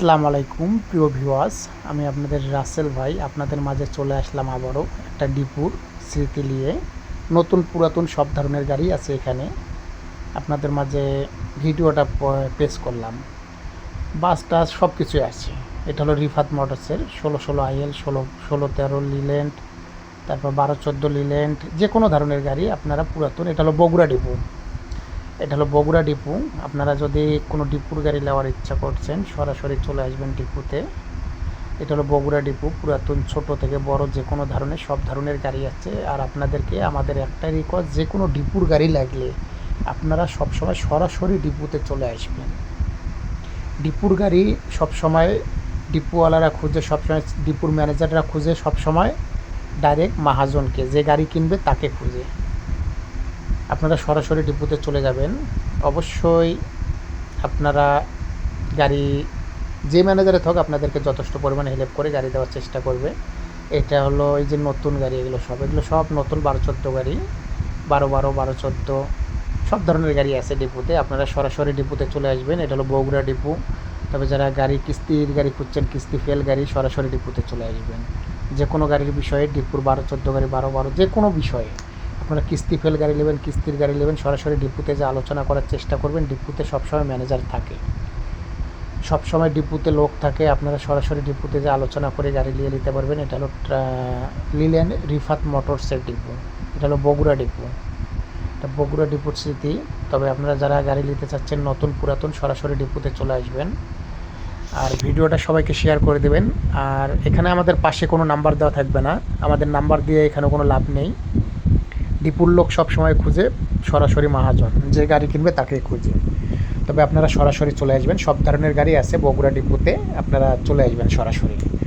আসসালামু আলাইকুম, প্রিয় ভিউয়ার্স। আমি আপনাদের রাসেল ভাই, আপনাদের মাঝে চলে আসলাম আবারও একটা ডিপুর স্মৃতি নিয়ে। নতুন পুরাতন সব ধরনের গাড়ি আছে এখানে। আপনাদের মাঝে ভিডিওটা পেশ করলাম। বাস টাস সব কিছুই আছে। এটা হলো রিফাত মোটরসের ষোলো ষোলো আইএল, ষোলো ষোলো তেরো লিলেন্ট, তারপর বারো চোদ্দ লিলেন্ট যে কোনো ধরনের গাড়ি আপনারা পুরাতন। এটা হলো বগুড়া ডিপু। এটা হলো বগুড়া ডিপু। আপনারা যদি কোনো ডিপুর গাড়ি নেওয়ার ইচ্ছা করছেন, সরাসরি চলে আসবেন ডিপুতে। এটা হলো বগুড়া ডিপু, পুরাতন, ছোট থেকে বড় যে কোনো ধরনের, সব ধরনের গাড়ি আছে। আর আপনাদেরকে আমাদের একটাই রিকোয়েস্ট যে কোনো ডিপুর গাড়ি লাগলে আপনারা সবসময় সরাসরি ডিপুতে চলে আসবেন। ডিপুর গাড়ি সবসময় ডিপুওয়ালারা খুঁজে, সবসময় ডিপুর ম্যানেজাররা খুঁজে, সবসময় ডাইরেক্ট মাহাজনকে, যে গাড়ি কিনবে তাকে খুঁজে। আপনারা সরাসরি ডিপুতে চলে যাবেন। অবশ্যই আপনারা গাড়ি, যে ম্যানেজারে থাক আপনাদেরকে যথেষ্ট পরিমাণে হেল্প করে গাড়ি দেওয়ার চেষ্টা করবে। এটা হলো এই যে নতুন গাড়ি, এগুলো সব। এগুলো সব নতুন বারো চোদ্দ গাড়ি। বারো বারো বারো চোদ্দ, সব ধরনের গাড়ি আছে ডিপুতে। আপনারা সরাসরি ডিপুতে চলে আসবেন। এটা হলো বগুড়া ডিপু। তবে যারা গাড়ি কিস্তির গাড়ি খুঁজছেন, কিস্তি ফেল গাড়ি, সরাসরি ডিপুতে চলে আসবেন। যে কোনো গাড়ির বিষয়ে ডিপুর বারো চোদ্দ গাড়ি, বারো বারো যে কোনো বিষয়ে। আপনারা কিস্তি ফেল গাড়ি নেবেন, কিস্তির গাড়ি নেবেন, সরাসরি ডিপুতে যে আলোচনা করার চেষ্টা করবেন, ডিপুতে সবসময় ম্যানেজার থাকে। সবসময় ডিপুতে লোক থাকে, আপনারা সরাসরি ডিপুতে যে আলোচনা করে গাড়ি নিয়ে নিতে পারবেন, এটা হলো লিলেন রিফাত মোটরসের ডিপু, এটা হলো বগুড়া ডিপু। এটা বগুড়া ডিপুর স্মৃতি, তবে আপনারা যারা গাড়ি নিতে চাচ্ছেন, নতুন পুরাতন, সরাসরি ডিপুতে চলে আসবেন। আর ভিডিওটা সবাইকে শেয়ার করে দেবেন। আর এখানে আমাদের পাশে কোনো নাম্বার দেওয়া থাকবে না। আমাদের নাম্বার দিয়ে এখানে কোনো লাভ নেই। ডিপুর লোক সবসময় খুঁজে সরাসরি মহাজন। যে গাড়ি কিনবে তাকে খুঁজে। তবে আপনারা সরাসরি চলে আসবেন। সব ধরনের গাড়ি আছে বগুড়া ডিপুতে। আপনারা চলে আসবেন সরাসরি।